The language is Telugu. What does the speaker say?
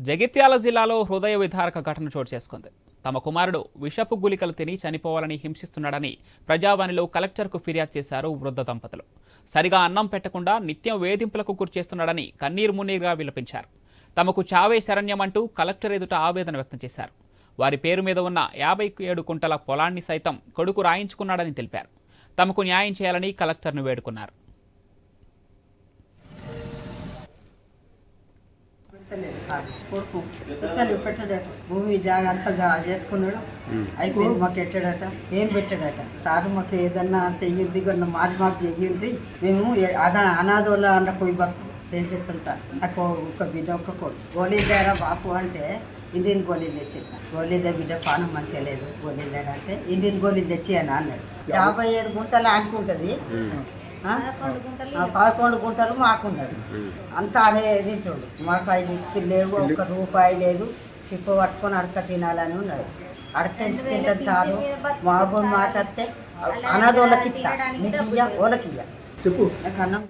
జగిత్యాల జిల్లాలో హృదయ విధారక ఘటన చోటు చేసుకుంది. తమ కుమారుడు విషపు గులికలు తిని చనిపోవాలని హింసిస్తున్నాడని ప్రజావాణిలో కలెక్టర్కు ఫిర్యాదు చేశారు వృద్ధ దంపతులు. సరిగా అన్నం పెట్టకుండా నిత్యం వేధింపులకు గురిచేస్తున్నాడని కన్నీరు మున్నీరుగా విలపించారు. తమకు చావే శరణ్యమంటూ కలెక్టర్ ఎదుట ఆవేదన వ్యక్తం చేశారు. వారి పేరు మీద ఉన్న యాభై ఏడు కుంటల పొలాన్ని సైతం కొడుకు రాయించుకున్నాడని తెలిపారు. తమకు న్యాయం చేయాలని కలెక్టర్ను వేడుకున్నారు పెట్టలేదు సార్ కొడుకు పెట్టలేదు పెట్టడట. భూమి జాగా అంతా జా- చేసుకున్నాడు. అయిపోయింది మాకు ఎట్టాడట? ఏం పెట్టాడట? సార్ మాకు ఏదన్నా చెయ్యింది కొన్న మాది మాకు చెయ్యింది మేము అనా అనాథోళ్ళ అండ పోయి బతు చేసేస్తాం సార్? నాకు ఒక బిడ్డ ఒక్క కొడుకు. గోళీదారా బాపు అంటే ఇండియన్ గోళీలు తెచ్చింది గోళీద బిడ్డ పానం మంచిగా లేదు. గోళీదార అంటే ఇండియన్ గోళీలు తెచ్చి అని అన్నాడు. యాభై ఏడు గుంటలు అనుకుంటుంది ఆ? ఆ, పదకొండు గుంటలు మాకున్నది అంతా అదే తింటుండు. మాకు ఐదు ఇచ్చులు లేవు ఒక్క రూపాయి లేదు. చిప్పు పట్టుకొని అడక తినాలని ఉన్నాడు అడక తింటుంది చాలు. మా భూమి మాట ఇస్తా. నీకు ఇయ్య ఓలకి ఇయ్య. చెప్పు. నాకు అన్నం